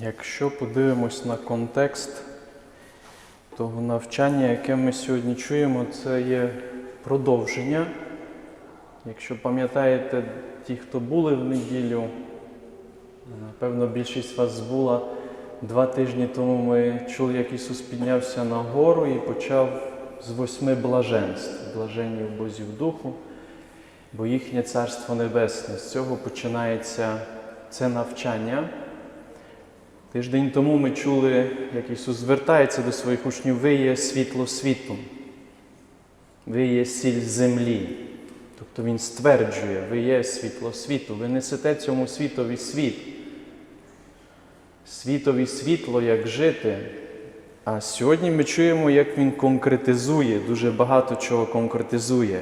Якщо подивимось на контекст того навчання, яке ми сьогодні чуємо, це є продовження. Якщо пам'ятаєте, ті, хто були в неділю, напевно, більшість вас була. Два тижні тому ми чули, як Ісус піднявся на гору і почав з восьми блаженств, блаженні в Бозі в духу, бо їхнє Царство Небесне. З цього починається це навчання. Тиждень тому ми чули, як Ісус звертається до своїх учнів, ви є світло світу, ви є сіль землі. Тобто Він стверджує, ви є світло світу, ви несете цьому світові світ. Світові світло, як жити. А сьогодні ми чуємо, як він конкретизує, дуже багато чого конкретизує.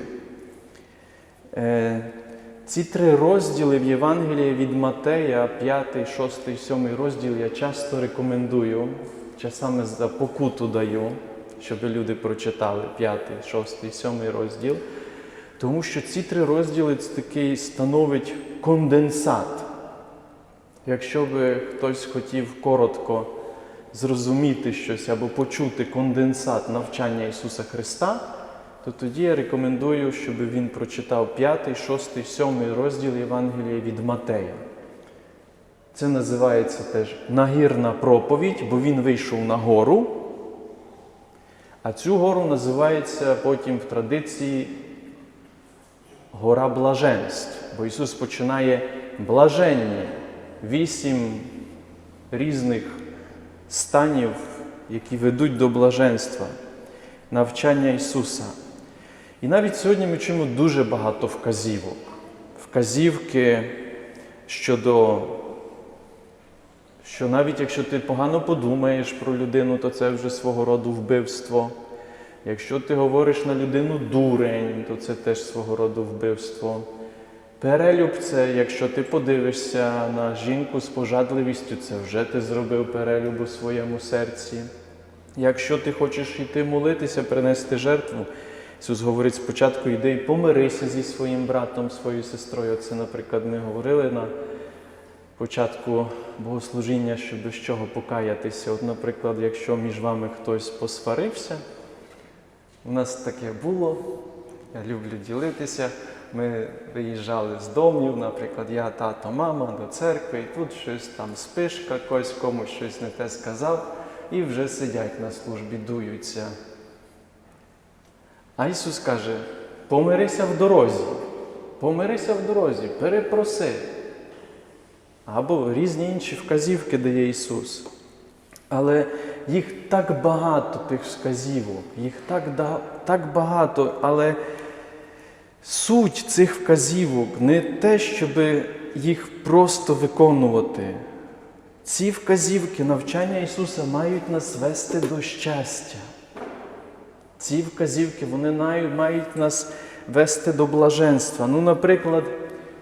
Ці три розділи в Євангелії від Матея, 5, 6, 7 розділ, я часто рекомендую, часами за покуту даю, щоб люди прочитали 5, 6, 7 розділ. Тому що ці три розділи це такий становить конденсат. Якщо би хтось хотів коротко зрозуміти щось або почути конденсат навчання Ісуса Христа, то тоді я рекомендую, щоб він прочитав 5, 6, 7 розділ Євангелія від Матея. Це називається теж нагірна проповідь, бо він вийшов на гору. А цю гору називається потім в традиції гора блаженств, бо Ісус починає блаженні вісім різних станів, які ведуть до блаженства, навчання Ісуса. І навіть сьогодні ми чуємо дуже багато вказівок. Вказівки щодо, що навіть якщо ти погано подумаєш про людину, то це вже свого роду вбивство. Якщо ти говориш на людину дурень, то це теж свого роду вбивство. Перелюб це, якщо ти подивишся на жінку з пожадливістю, це вже ти зробив перелюб у своєму серці. Якщо ти хочеш йти молитися, принести жертву, Ісус говорить спочатку йди і помирися зі своїм братом, своєю сестрою. Це, наприклад, ми говорили на початку богослужіння, щоб з чого покаятися. От, наприклад, якщо між вами хтось посварився, у нас таке було, я люблю ділитися. Ми виїжджали з домів, наприклад, я, тато, мама до церкви, і тут щось там спишка, когось комусь щось не те сказав, і вже сидять на службі, дуються. А Ісус каже: помирися в дорозі, помирися в дорозі, перепроси. Або різні інші вказівки дає Ісус. Але їх так багато, тих вказівок, їх так, так багато, але суть цих вказівок не те, щоб їх просто виконувати. Ці вказівки навчання Ісуса мають нас вести до щастя. Ці вказівки вони мають нас вести до блаженства. Ну, наприклад,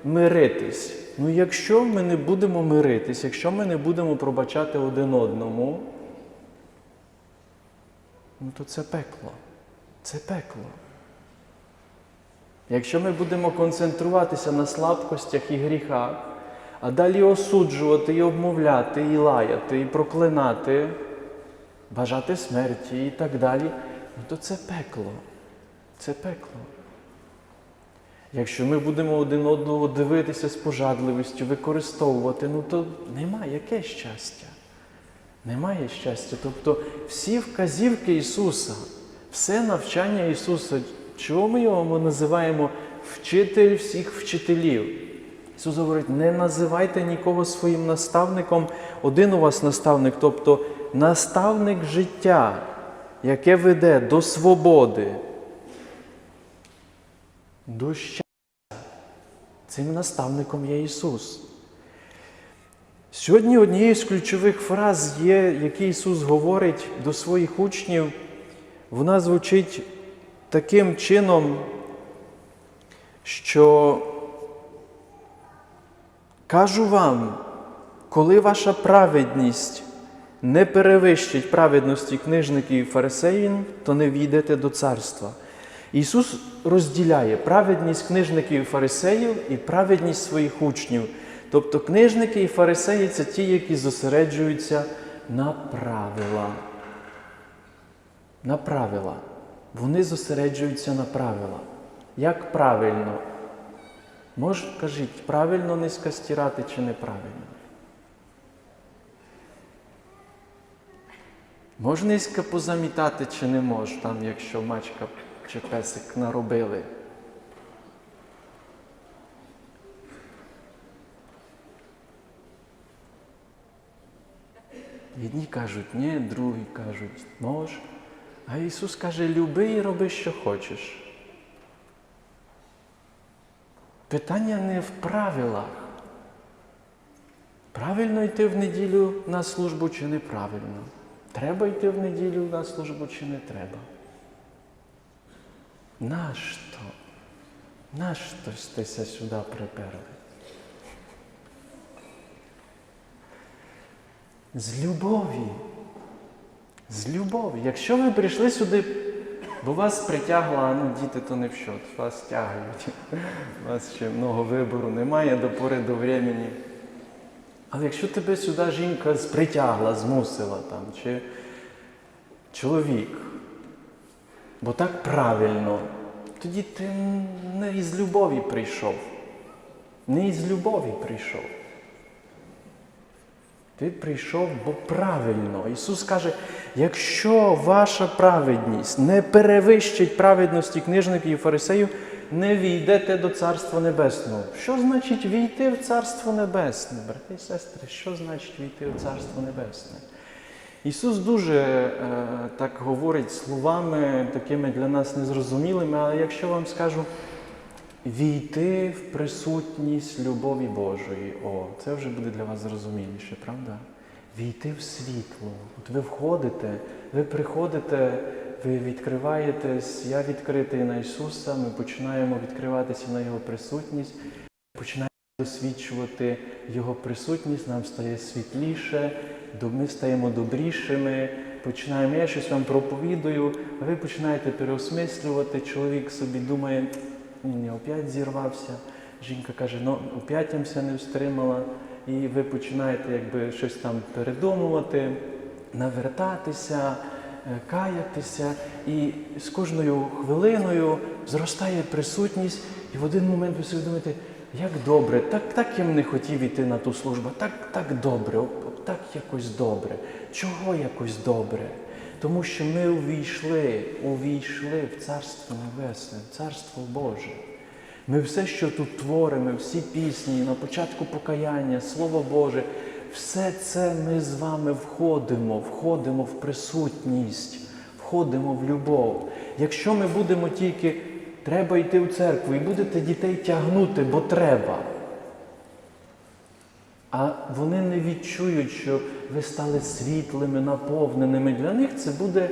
миритись. Ну, якщо ми не будемо миритись, якщо ми не будемо пробачати один одному, ну то це пекло. Це пекло. Якщо ми будемо концентруватися на слабкостях і гріхах, а далі осуджувати і обмовляти, і лаяти, і проклинати, бажати смерті і так далі, ну то це пекло. Це пекло. Якщо ми будемо один одного дивитися з пожадливістю, використовувати, ну то немає яке щастя. Немає щастя. Тобто всі вказівки Ісуса, все навчання Ісуса, чого ми його називаємо вчитель всіх вчителів. Ісус говорить, не називайте нікого своїм наставником, один у вас наставник, тобто наставник життя, яке веде до свободи, до щастя. Цим наставником є Ісус. Сьогодні однією з ключових фраз є, які Ісус говорить до своїх учнів, вона звучить таким чином, що кажу вам, коли ваша праведність не перевищить праведності книжників і фарисеїв, то не війдете до царства. Ісус розділяє праведність книжників і фарисеїв і праведність своїх учнів. Тобто книжники і фарисеї це ті, які зосереджуються на правила. На правила. Вони зосереджуються на правила. Як правильно? Може, кажіть, правильно низько стирати чи неправильно? Можна низько позамітати чи не може, там, якщо мачка чи песик наробили. Одні кажуть, ні, другі кажуть, може. А Ісус каже, люби і роби, що хочеш. Питання не в правилах. Правильно йти в неділю на службу чи неправильно? Треба йти в неділю на службу чи не треба? Нащо? Нащо стися сюди приперли? З любові. З любові. Якщо ви прийшли сюди, бо вас притягла, ну діти то не в щот, вас тягають. У вас ще много вибору немає до пори до времени. Але якщо тебе сюди жінка притягла, змусила там, чи чоловік, бо так правильно, тоді ти не із любові прийшов. Не із любові прийшов. Ти прийшов, бо правильно. Ісус каже, якщо ваша праведність не перевищить праведності книжників і фарисеїв, не війдете до Царства Небесного. Що значить війти в Царство Небесне, брати і сестри? Що значить війти в Царство Небесне? Ісус дуже е, так говорить словами, такими для нас незрозумілими, але якщо вам скажу, війти в присутність любові Божої, о, це вже буде для вас зрозуміліше, правда? Війти в світло. От ви входите, ви приходите, ви відкриваєтесь, я відкритий на Ісуса, ми починаємо відкриватися на Його присутність, починаємо досвідчувати Його присутність, нам стає світліше, ми стаємо добрішими, починаємо, я щось вам проповідую, а ви починаєте переосмислювати, чоловік собі думає, ні, опять зірвався. Жінка каже, ну оп'ятямся не встримала, і ви починаєте якби щось там передумувати, навертатися, каятися, і з кожною хвилиною зростає присутність, і в один момент ви собі як добре, так, так я не хотів іти на ту службу, так, так добре, так якось добре. Чого якось добре? Тому що ми увійшли, увійшли в Царство Небесне, в Царство Боже. Ми все, що тут творимо, всі пісні, на початку покаяння, Слово Боже, все це ми з вами входимо, входимо в присутність, входимо в любов. Якщо ми будемо тільки треба йти в церкву і будете дітей тягнути, бо треба. А вони не відчують, що ви стали світлими, наповненими. Для них це буде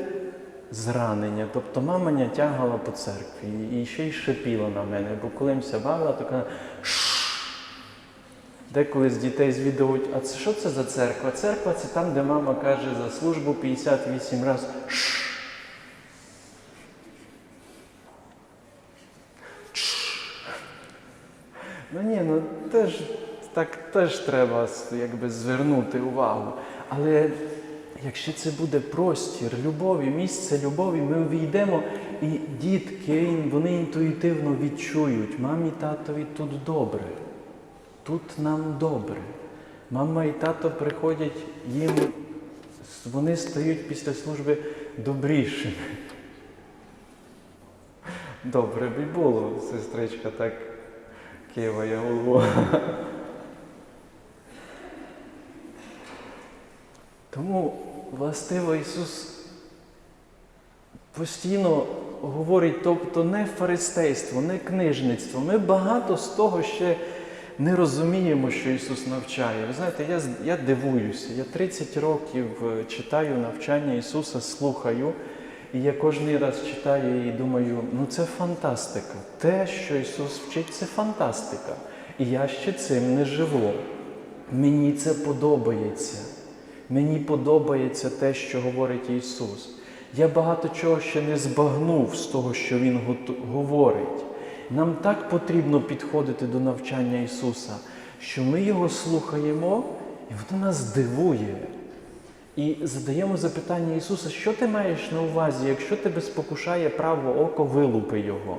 зранення. Тобто мама мене тягала по церкві і ще й шипіла на мене, бо коли мся бавила, то казала. Деколи з дітей звідують, а це що це за церква? Церква це там, де мама каже за службу 58 разів «Шш». Ну ні, ну теж так теж треба якби звернути увагу. Але якщо це буде простір любові, місце любові, ми увійдемо, і дітки вони інтуїтивно відчують, мамі, татові тут добре, тут нам добре. Мама і тато приходять, їм вони стають після служби добрішими. Добре би було, сестричка так киває голову. Тому властиво Ісус постійно говорить, тобто не фаристейство, не книжництво. Ми багато з того ще не розуміємо, що Ісус навчає. Ви знаєте, я, я дивуюся, я 30 років е, читаю навчання Ісуса, слухаю. І я кожен раз читаю і думаю, ну це фантастика. Те, що Ісус вчить, це фантастика. І я ще цим не живу. Мені це подобається. Мені подобається те, що говорить Ісус. Я багато чого ще не збагнув з того, що Він говорить. Нам так потрібно підходити до навчання Ісуса. що ми його слухаємо, і воно нас дивує. І задаємо запитання Ісуса, що ти маєш на увазі, якщо тебе спокушає право око, вилупи його.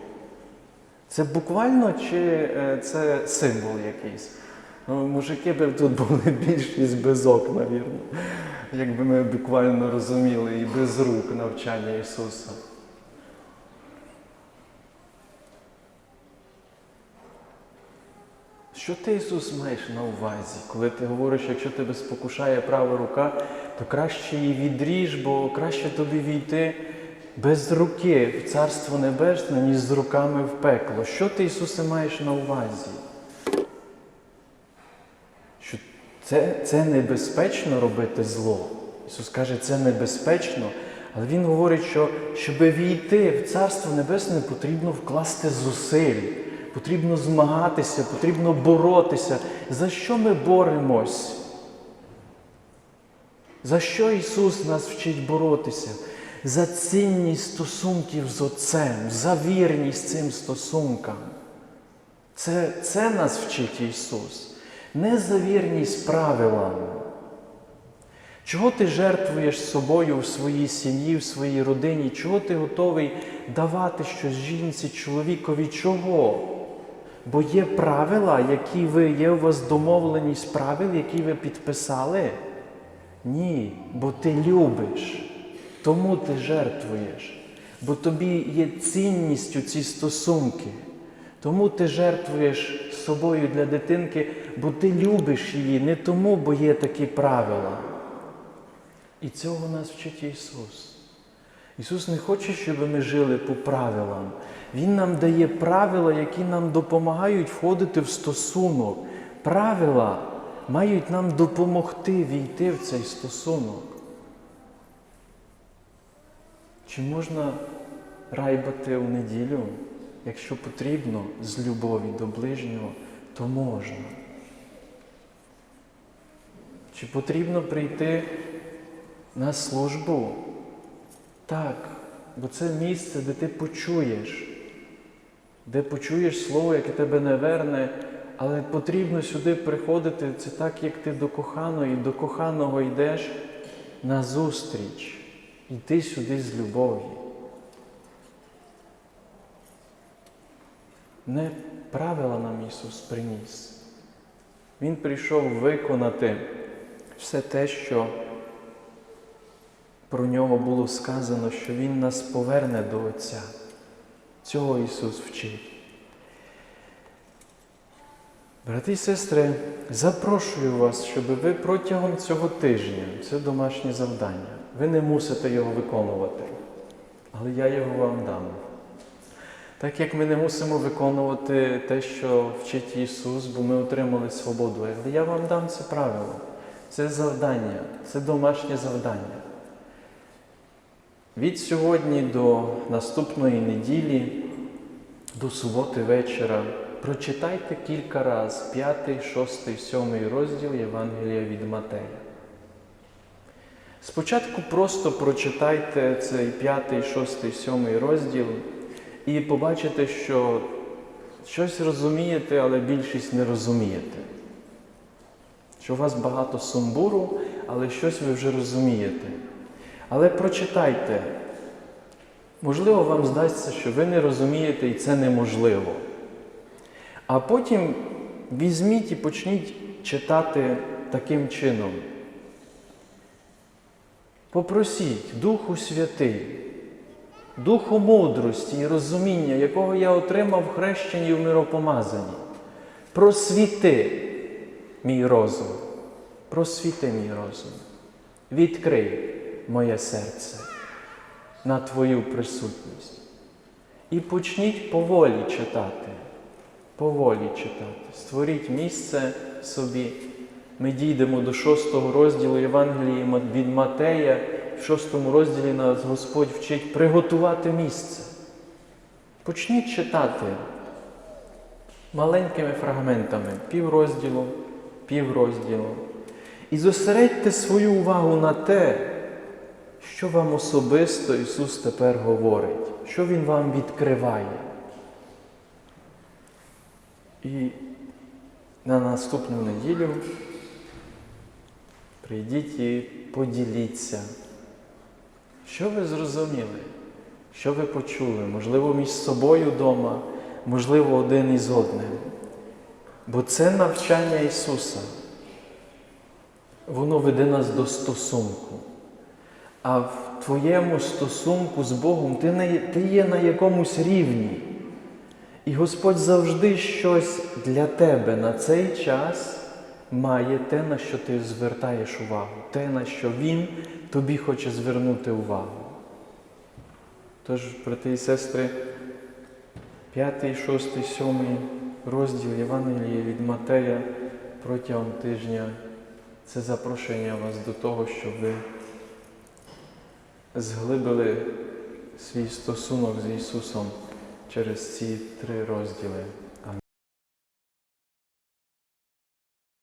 Це буквально чи е, це символ якийсь? Ну, мужики б тут були більшість без ок, навірно, якби ми буквально розуміли і без рук навчання Ісуса. Що ти, Ісус, маєш на увазі, коли ти говориш, якщо тебе спокушає права рука, то краще її відріж, бо краще тобі війти без руки в Царство Небесне, ніж з руками в пекло. Що ти, Ісусе, маєш на увазі? Що це, це небезпечно робити зло. Ісус каже, це небезпечно, але Він говорить, що щоб війти в Царство Небесне, потрібно вкласти зусиль. Потрібно змагатися, потрібно боротися. За що ми боремось? За що Ісус нас вчить боротися? За цінність стосунків з Отцем, за вірність цим стосункам. Це, це нас вчить Ісус. Не за вірність правилам. Чого ти жертвуєш собою в своїй сім'ї, в своїй родині? Чого ти готовий давати щось жінці, чоловікові? Чого? Бо є правила, які ви, є у вас домовленість правил, які ви підписали? Ні, бо ти любиш, тому ти жертвуєш, бо тобі є цінністю ці стосунки. Тому ти жертвуєш собою для дитинки, бо ти любиш її, не тому, бо є такі правила. І цього нас вчить Ісус. Ісус не хоче, щоб ми жили по правилам. Він нам дає правила, які нам допомагають входити в стосунок. Правила мають нам допомогти війти в цей стосунок. Чи можна райбати в неділю? Якщо потрібно, з любові до ближнього, то можна. Чи потрібно прийти на службу? Так, бо це місце, де ти почуєш, де почуєш слово, яке тебе не верне, але потрібно сюди приходити. Це так, як ти до коханої, до коханого йдеш на зустріч. Йди сюди з любов'ю. Не правила нам Ісус приніс. Він прийшов виконати все те, що про нього було сказано, що Він нас поверне до Отця. Цього Ісус вчить. Брати і сестри, запрошую вас, щоб ви протягом цього тижня, це домашнє завдання, ви не мусите його виконувати, але я його вам дам. Так як ми не мусимо виконувати те, що вчить Ісус, бо ми отримали свободу, але я вам дам це правило, це завдання, це домашнє завдання. Від сьогодні до наступної неділі, до суботи вечора, прочитайте кілька разів 5, 6, 7 розділ Євангелія від Матея. Спочатку просто прочитайте цей 5, 6, 7 розділ і побачите, що щось розумієте, але більшість не розумієте. Що у вас багато сумбуру, але щось ви вже розумієте. Але прочитайте. Можливо, вам здасться, що ви не розумієте і це неможливо. А потім візьміть і почніть читати таким чином. Попросіть Духу Святий, Духу мудрості і розуміння, якого я отримав в хрещенні в миропомазанні. Просвіти мій розум, просвіти мій розум. Відкрий моє серце на Твою присутність. І почніть поволі читати, поволі читати. Створіть місце собі. Ми дійдемо до шостого розділу Євангелії від Матея. В шостому розділі нас Господь вчить приготувати місце. Почніть читати маленькими фрагментами, піврозділу, піврозділу. І зосередьте свою увагу на те, що вам особисто Ісус тепер говорить, що Він вам відкриває. І на наступну неділю прийдіть і поділіться. Що ви зрозуміли? Що ви почули? Можливо, між собою вдома, можливо, один із одним. Бо це навчання Ісуса. Воно веде нас до стосунку. А в твоєму стосунку з Богом ти, не, ти є на якомусь рівні. І Господь завжди щось для тебе на цей час має те, на що ти звертаєш увагу, те, на що Він тобі хоче звернути увагу. Тож, брати і сестри, п'ятий, шостий, сьомий розділ Євангелія від Матея протягом тижня це запрошення вас до того, щоб ви зглибили свій стосунок з Ісусом через ці три розділи.